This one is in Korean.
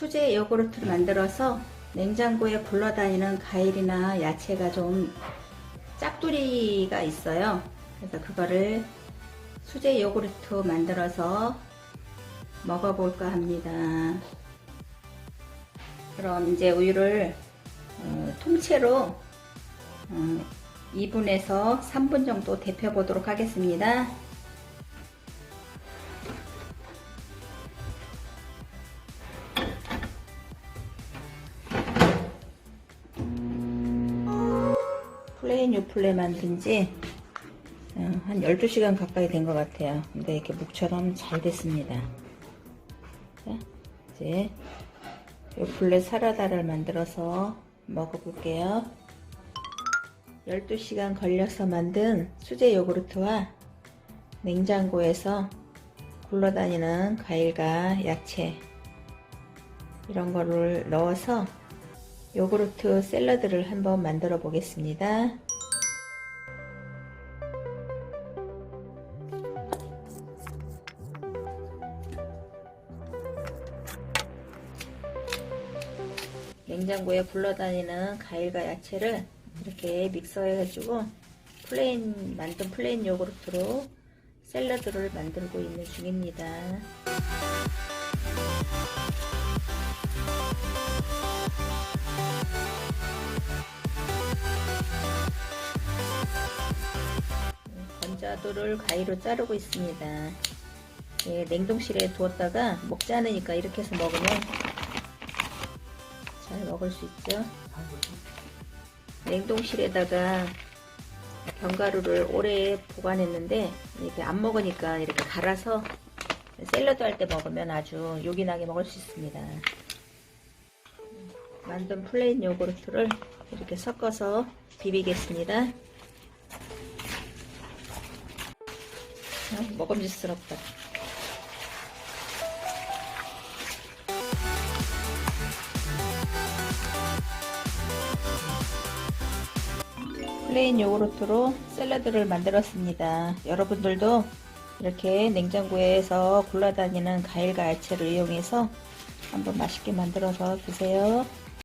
수제 요구르트를 만들어서 냉장고에 굴러다니는 과일이나 야채가 좀 짝두리가 있어요. 그래서 그거를 수제 요구르트 만들어서 먹어볼까 합니다. 그럼 이제 우유를 어, 통째로 어, 2분에서 3분 정도 데펴 보도록 하겠습니다. 플레인 요플레 만든 지 어, 한 12시간 가까이 된 것 같아요. 근데 이렇게 묵처럼 잘 됐습니다. 자, 이제 요플레 사라다를 만들어서 먹어볼게요. 12시간 걸려서 만든 수제 요구르트와 냉장고에서 굴러다니는 과일과 야채 이런 거를 넣어서 요구르트 샐러드를 한번 만들어 보겠습니다. 냉장고에 굴러다니는 과일과 야채를 이렇게 믹서해가지고 플레인 만든 플레인 요구르트로 샐러드를 만들고 있는 중입니다. 건자도를 가위로 자르고 있습니다. 예, 냉동실에 두었다가 먹지 않으니까 이렇게 해서 먹으면 잘 먹을 수 있죠. 냉동실에다가 견과류를 오래 보관했는데 이렇게 안 먹으니까 이렇게 갈아서 샐러드 할 때 먹으면 아주 요긴하게 먹을 수 있습니다. 만든 플레인 요구르트를 이렇게 섞어서 비비겠습니다. 아, 먹음직스럽다. 플레인 요구르트로 샐러드를 만들었습니다. 여러분들도 이렇게 냉장고에서 굴러다니는 과일과 야채를 이용해서 한번 맛있게 만들어서 드세요.